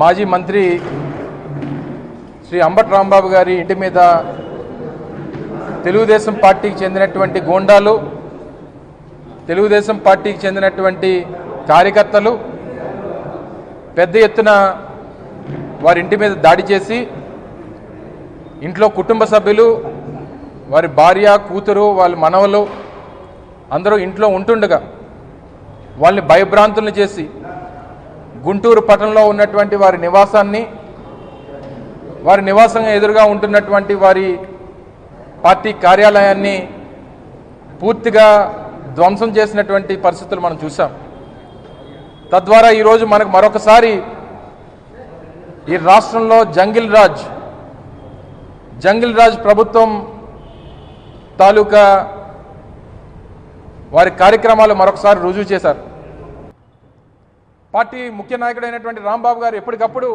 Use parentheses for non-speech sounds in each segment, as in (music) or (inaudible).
మాజీ మంత్రి శ్రీ అంబట్ రాంబాబు గారి ఇంటి మీద తెలుగుదేశం పార్టీకి చెందినటువంటి గోండాలు తెలుగుదేశం పార్టీకి చెందినటువంటి కార్యకర్తలు పెద్ద ఎత్తున వారి ఇంటి మీద దాడి చేసి ఇంట్లో కుటుంబ సభ్యులు వారి భార్య కూతురు వాళ్ళ మనవలు అందరూ ఇంట్లో ఉంటుండగా వాళ్ళని భయభ్రాంతులను చేసి గుంటూరు పట్టణంలో ఉన్నటువంటి వారి నివాసాన్ని వారి నివాసం ఎదురుగా ఉంటున్నటువంటి వారి పార్టీ కార్యాలయాన్ని పూర్తిగా ధ్వంసం చేసినటువంటి పరిస్థితులు మనం చూసాం తద్వారా ఈరోజు మనకు మరొకసారి ఈ రాష్ట్రంలో జంగిల్ రాజ్ జంగిల్ రాజ్ ప్రభుత్వం తాలూకా వారి కార్యక్రమాలు మరొకసారి రుజువు చేశారు. పార్టీ ముఖ్య నాయకుడైనటువంటి రాంబాబు గారు ఎప్పటికప్పుడు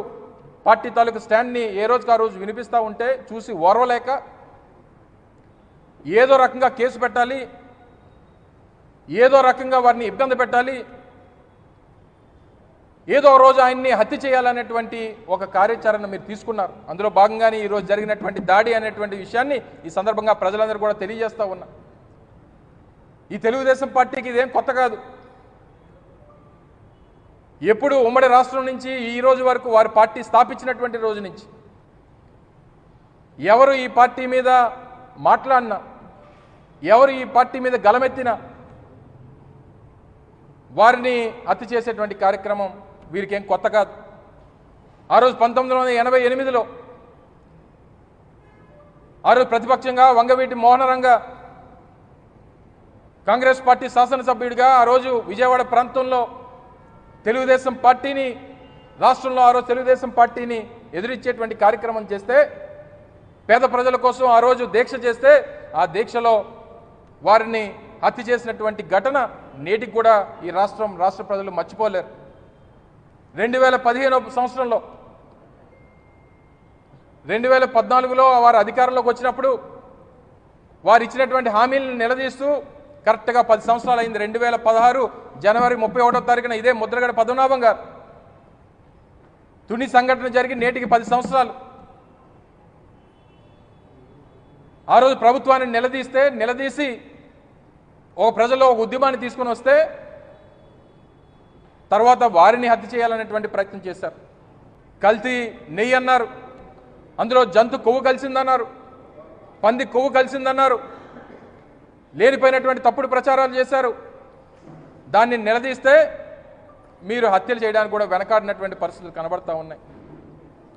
పార్టీ తాలూకు స్టాండ్ని ఏ రోజుకి ఆ రోజు వినిపిస్తూ ఉంటే చూసి ఓర్వలేక ఏదో రకంగా కేసు పెట్టాలి ఏదో రకంగా వారిని ఇబ్బంది పెట్టాలి ఏదో రోజు ఆయన్ని హత్య చేయాలనేటువంటి ఒక కార్యాచరణ మీరు తీసుకున్నారు. అందులో భాగంగానే ఈరోజు జరిగినటువంటి దాడి అనేటువంటి విషయాన్ని ఈ సందర్భంగా ప్రజలందరూ కూడా తెలియజేస్తూ ఉన్నా. ఈ తెలుగుదేశం పార్టీకి ఇదేం కొత్త కాదు. ఎప్పుడు ఉమ్మడి రాష్ట్రం నుంచి ఈ రోజు వరకు వారి పార్టీ స్థాపించినటువంటి రోజు నుంచి. ఎవరు ఈ పార్టీ మీద మాట్లాడినా ఎవరు ఈ పార్టీ మీద గలమెత్తినా వారిని హత్య చేసేటువంటి కార్యక్రమం వీరికి ఏం కొత్త కాదు. ఆ రోజు పంతొమ్మిది వందల ఎనభై ఎనిమిదిలో ఆ రోజు ప్రతిపక్షంగా వంగవీటి మోహనరంగ కాంగ్రెస్ పార్టీ శాసనసభ్యుడిగా ఆ రోజు విజయవాడ ప్రాంతంలో తెలుగుదేశం పార్టీని రాష్ట్రంలో ఆ రోజు తెలుగుదేశం పార్టీని ఎదురిచ్చేటువంటి కార్యక్రమం చేస్తే పేద ప్రజల కోసం ఆ రోజు దీక్ష చేస్తే ఆ దీక్షలో వారిని హత్య చేసినటువంటి ఘటన నేటికి కూడా ఈ రాష్ట్రం రాష్ట్ర ప్రజలు మర్చిపోలేరు. రెండు వేల పదిహేను సంవత్సరంలో రెండు వేల పద్నాలుగులో వారు అధికారంలోకి వచ్చినప్పుడు వారు ఇచ్చినటువంటి హామీలను నిలదీస్తూ కరెక్ట్గా పది సంవత్సరాలు అయింది. రెండు వేల పదహారు జనవరి ముప్పై ఒకటో తారీఖున ఇదే ముద్రగడ పద్మనాభం గారు తుని సంఘటన జరిగి నేటికి పది సంవత్సరాలు. ఆ రోజు ప్రభుత్వాన్ని నిలదీస్తే నిలదీసి ఒక ప్రజల్లో ఒక ఉద్యమాన్ని తీసుకొని వస్తే తర్వాత వారిని హత్య చేయాలనేటువంటి ప్రయత్నం చేశారు. కల్తీ నెయ్యి అన్నారు. అందులో జంతు కొవ్వు కలిసిందన్నారు. పంది కొవ్వు కలిసిందన్నారు. లేనిపోయినటువంటి తప్పుడు ప్రచారాలు చేశారు. దాన్ని నిలదీస్తే మీరు హత్యలు చేయడానికి కూడా వెనకాడినటువంటి పరిస్థితులు కనబడతా ఉన్నాయి.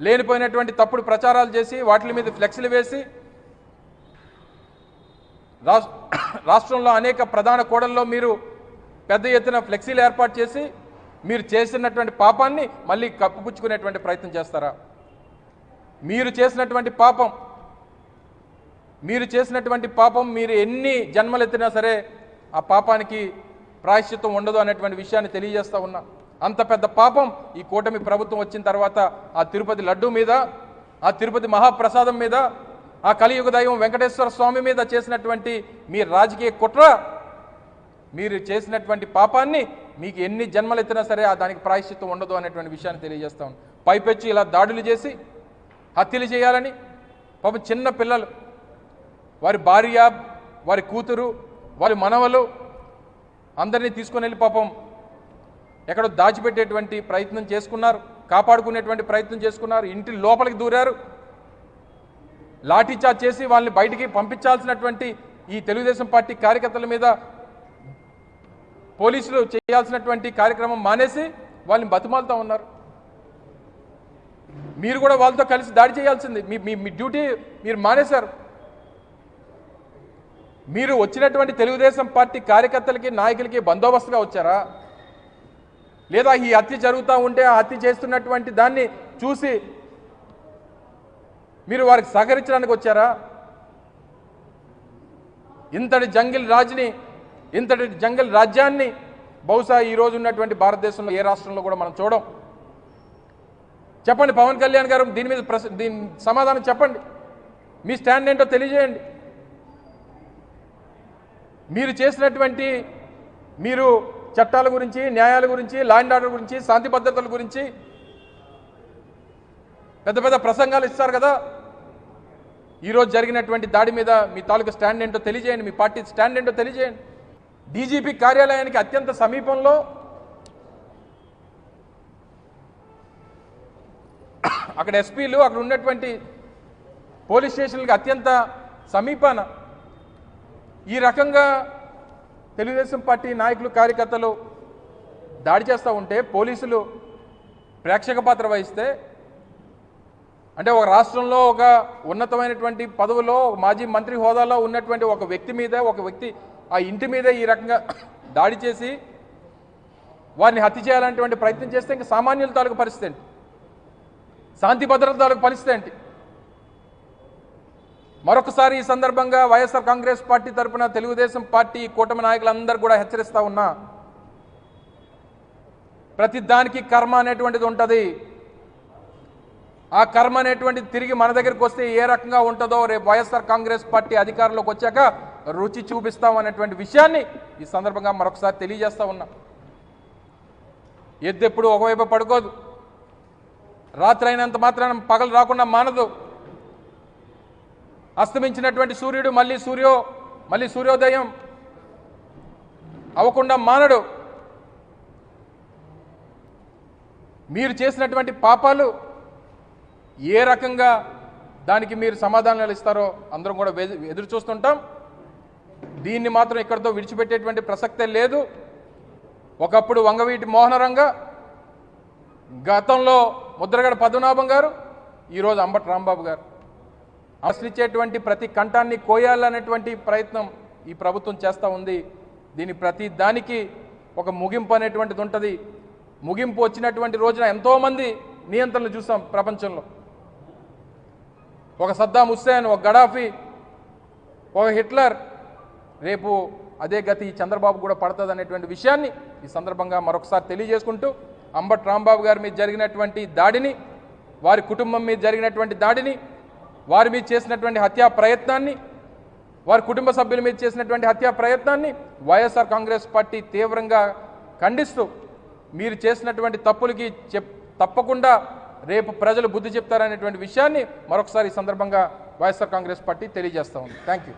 లేనిపోయినటువంటి తప్పుడు ప్రచారాలు చేసి వాటి మీద ఫ్లెక్సీలు వేసి రాష్- (coughs) రాష్ట్రంలో అనేక ప్రధాన కూడల్లో మీరు పెద్ద ఎత్తున ఫ్లెక్సీలు ఏర్పాటు చేసి మీరు చేసినటువంటి పాపాన్ని మళ్ళీ కప్పుపుచ్చుకునేటువంటి ప్రయత్నం చేస్తారా? మీరు చేసినటువంటి పాపం మీరు చేసినటువంటి పాపం మీరు ఎన్ని జన్మలెత్తినా సరే ఆ పాపానికి ప్రాయశ్చిత్తం ఉండదు అనేటువంటి విషయాన్ని తెలియజేస్తా ఉన్నా. అంత పెద్ద పాపం ఈ కూటమి ప్రభుత్వం వచ్చిన తర్వాత ఆ తిరుపతి లడ్డు మీద ఆ తిరుపతి మహాప్రసాదం మీద ఆ కలియుగ దైవం వెంకటేశ్వర స్వామి మీద చేసినటువంటి మీ రాజకీయ కుట్ర మీరు చేసినటువంటి పాపాన్ని మీకు ఎన్ని జన్మలెత్తినా సరే ఆ దానికి ప్రాయశ్చిత్తం ఉండదు అనేటువంటి విషయాన్ని తెలియజేస్తాం పైపెచ్చి ఇలా దాడులు చేసి హత్యలు చేయాలని పాపం చిన్న పిల్లలు వారి భార్య వారి కూతురు వారి మనవలు అందరినీ తీసుకొని వెళ్ళి పాపం ఎక్కడో దాచిపెట్టేటువంటి ప్రయత్నం చేసుకున్నారు కాపాడుకునేటువంటి ప్రయత్నం చేసుకున్నారు ఇంటి లోపలికి దూరారు. లాఠీచార్జ్ చేసి వాళ్ళని బయటికి పంపించాల్సినటువంటి ఈ తెలుగుదేశం పార్టీ కార్యకర్తల మీద పోలీసులు చేయాల్సినటువంటి కార్యక్రమం మానేసి వాళ్ళని బతిమాలుతూ ఉన్నారు. మీరు కూడా వాళ్ళతో కలిసి దాడి చేయాల్సింది. మీ మీ మీ డ్యూటీ మీరు మానేశారు. మీరు వచ్చినటువంటి తెలుగుదేశం పార్టీ కార్యకర్తలకి నాయకులకి బందోబస్తుగా వచ్చారా? లేదా ఈ హత్య జరుగుతూ ఉంటే ఆ హత్య చేస్తున్నటువంటి దాన్ని చూసి మీరు వారికి సహకరించడానికి వచ్చారా? ఇంతటి జంగిల్ రాజుని ఇంతటి జంగిల్ రాజ్యాన్ని బహుశా ఈ ఉన్నటువంటి భారతదేశంలో ఏ రాష్ట్రంలో కూడా మనం చూడం. చెప్పండి పవన్ కళ్యాణ్ గారు దీని మీద ప్రశ్న దీని సమాధానం చెప్పండి. మీ స్టాండ్ ఏంటో తెలియజేయండి. మీరు చేసినటువంటి మీరు చట్టాల గురించి న్యాయాల గురించి లా అండ్ ఆర్డర్ గురించి శాంతి భద్రతల గురించి పెద్ద పెద్ద ప్రసంగాలు ఇస్తారు కదా. ఈరోజు జరిగినటువంటి దాడి మీద మీ తాలూకు స్టాండ్ ఏంటో తెలియజేయండి మీ పార్టీ స్టాండ్ ఏంటో తెలియజేయండి. డీజీపీ కార్యాలయానికి అత్యంత సమీపంలో అక్కడ ఎస్పీలు అక్కడ ఉన్నటువంటి పోలీస్ స్టేషన్లకు అత్యంత సమీపాన ఈ రకంగా తెలుగుదేశం పార్టీ నాయకులు కార్యకర్తలు దాడి చేస్తూ ఉంటే పోలీసులు ప్రేక్షక పాత్ర వహిస్తే అంటే ఒక రాష్ట్రంలో ఒక ఉన్నతమైనటువంటి పదవిలో మాజీ మంత్రి హోదాలో ఉన్నటువంటి ఒక వ్యక్తి మీద ఒక వ్యక్తి ఆ ఇంటి మీద ఈ రకంగా (coughs) దాడి చేసి వారిని హత్య చేయాలనేటువంటి ప్రయత్నం చేస్తే ఇంకా సామాన్యుల తాలూకు పరిస్థితి ఏంటి? శాంతి భద్రత తాలూకు పరిస్థితి ఏంటి? మరొకసారి ఈ సందర్భంగా వైఎస్ఆర్ కాంగ్రెస్ పార్టీ తరపున తెలుగుదేశం పార్టీ కూటమి నాయకులందరూ కూడా హెచ్చరిస్తూ ఉన్నా ప్రతి దానికి కర్మ అనేటువంటిది ఉంటుంది. ఆ కర్మ అనేటువంటిది తిరిగి మన దగ్గరికి వస్తే ఏ రకంగా ఉంటుందో రేపు వైఎస్ఆర్ కాంగ్రెస్ పార్టీ అధికారంలోకి వచ్చాక రుచి చూపిస్తాం అనేటువంటి విషయాన్ని ఈ సందర్భంగా మరొకసారి తెలియజేస్తూ ఉన్నా. ఎద్దెప్పుడు ఒకవైపు పడుకోదు. రాత్రి అయినంత మాత్రాన పగలు రాకుండా మానదు. అస్తమించినటువంటి సూర్యుడు మళ్ళీ సూర్యో మళ్ళీ సూర్యోదయం అవ్వకుండా మానడు. మీరు చేసినటువంటి పాపాలు ఏ రకంగా దానికి మీరు సమాధానాలు ఇస్తారో అందరం కూడా ఎదురు చూస్తుంటాం. దీన్ని మాత్రం ఇక్కడితో విడిచిపెట్టేటువంటి ప్రసక్తే లేదు. ఒకప్పుడు వంగవీటి మోహనరంగ గతంలో ముద్రగడ పద్మనాభం గారు ఈరోజు అంబటి రాంబాబు గారు. అవసరించేటువంటి ప్రతి కంఠాన్ని కోయాలనేటువంటి ప్రయత్నం ఈ ప్రభుత్వం చేస్తూ ఉంది. దీని ప్రతి దానికి ఒక ముగింపు అనేటువంటిది ఉంటుంది. ముగింపు వచ్చినటువంటి రోజున ఎంతోమంది నియంత్రణలు చూసాం ప్రపంచంలో. ఒక సద్దాం హుస్సేన్ ఒక గడాఫీ ఒక హిట్లర్ రేపు అదే గతి చంద్రబాబు కూడా పడుతుంది అనేటువంటి విషయాన్ని ఈ సందర్భంగా మరొకసారి తెలియజేసుకుంటూ అంబట్ రాంబాబు గారి మీద జరిగినటువంటి దాడిని వారి కుటుంబం మీద జరిగినటువంటి దాడిని వారి మీద చేసినటువంటి హత్యా ప్రయత్నాన్ని వారి కుటుంబ సభ్యుల మీద చేసినటువంటి హత్యా ప్రయత్నాన్ని వైఎస్ఆర్ కాంగ్రెస్ పార్టీ తీవ్రంగా ఖండిస్తూ మీరు చేసినటువంటి తప్పులకి చెప్ తప్పకుండా రేపు ప్రజలు బుద్ధి చెప్తారనేటువంటి విషయాన్ని మరొకసారి ఈ సందర్భంగా వైఎస్ఆర్ కాంగ్రెస్ పార్టీ తెలియజేస్తా ఉంది. Thank you